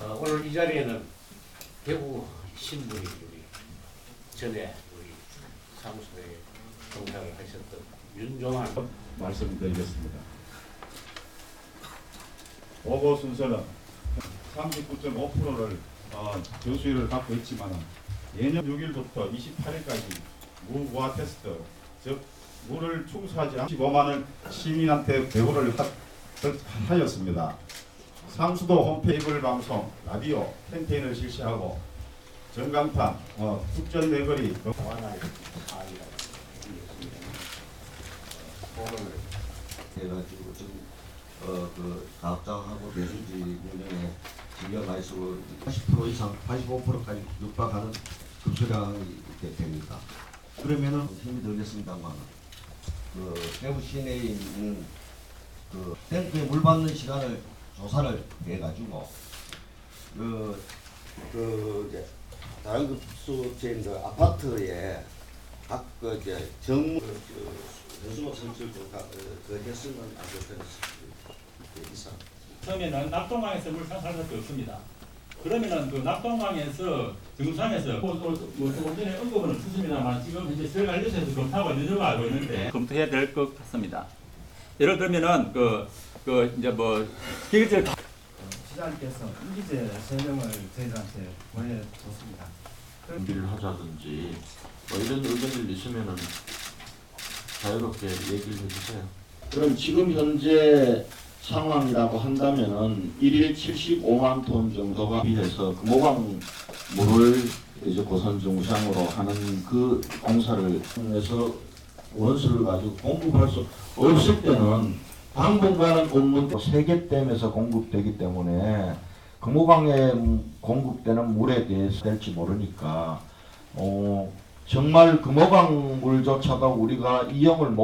어, 오늘 이 자리에는 대구 신분이 우리 전에 우리 사무소에 동작을 하셨던 윤종환 말씀드리겠습니다. 보고 순서는 39.5%를 어, 교수위를 갖고 있지만 예년 6일부터 28일까지 무고화 테스트 즉 물을 충수하지 않 15만을 시민한테 배부를 하, 하였습니다. 상수도 홈페이지 방송, 라디오 캠페인을 실시하고 전광판, 어, 국전 내거리 완화의 사항이라고. 오늘 해가지고 지금 어그 가학장하고 내수지 운영에 징계가 있고 80% 이상 85%까지 육박하는 급수량이 됩니다. 그러면은 힘이 들겠습니다만 그 대구 시내에 있는 그 탱크에 물 받는 시간을 조사를 해가지고 그, 그 이제 다른 급수체인 그 아파트에 각그 이제 정무 그 연수막 선출도 다, 어, 그 했으면 안 좋겠는 이상. 처음에는 낙동강에서 물 산수할 수밖에 없습니다. 그러면은 그 낙동강에서 정상에서 뭐, 뭐, 뭐 조금 전에 언급은 없었습니다만 지금 현재 서울관리소에서 검토하고 있는 걸로 알고 있는데 검토해야 될 것 같습니다. 예를 들면은 그, 그 이제 뭐 기계질 시장님께서 이기재 설명을 저희들한테 보내줬습니다. 준비를 하자든지 뭐 이런 의견들 있으면은 자유롭게 얘기를 해주세요. 그럼 지금 현재 상황이라고 한다면은 1일 75만 톤 정도가 비해서 그 모강 물을 이제 고선 정상으로 하는 그 공사를 해서 원수를 가지고 공급할 수 없을 때는 당분간은 없는 세계댐에서 공급되기 때문에 금호강에 공급되는 물에 대해서 될지 모르니까 어, 정말 금호강 물조차도 우리가 이용을 못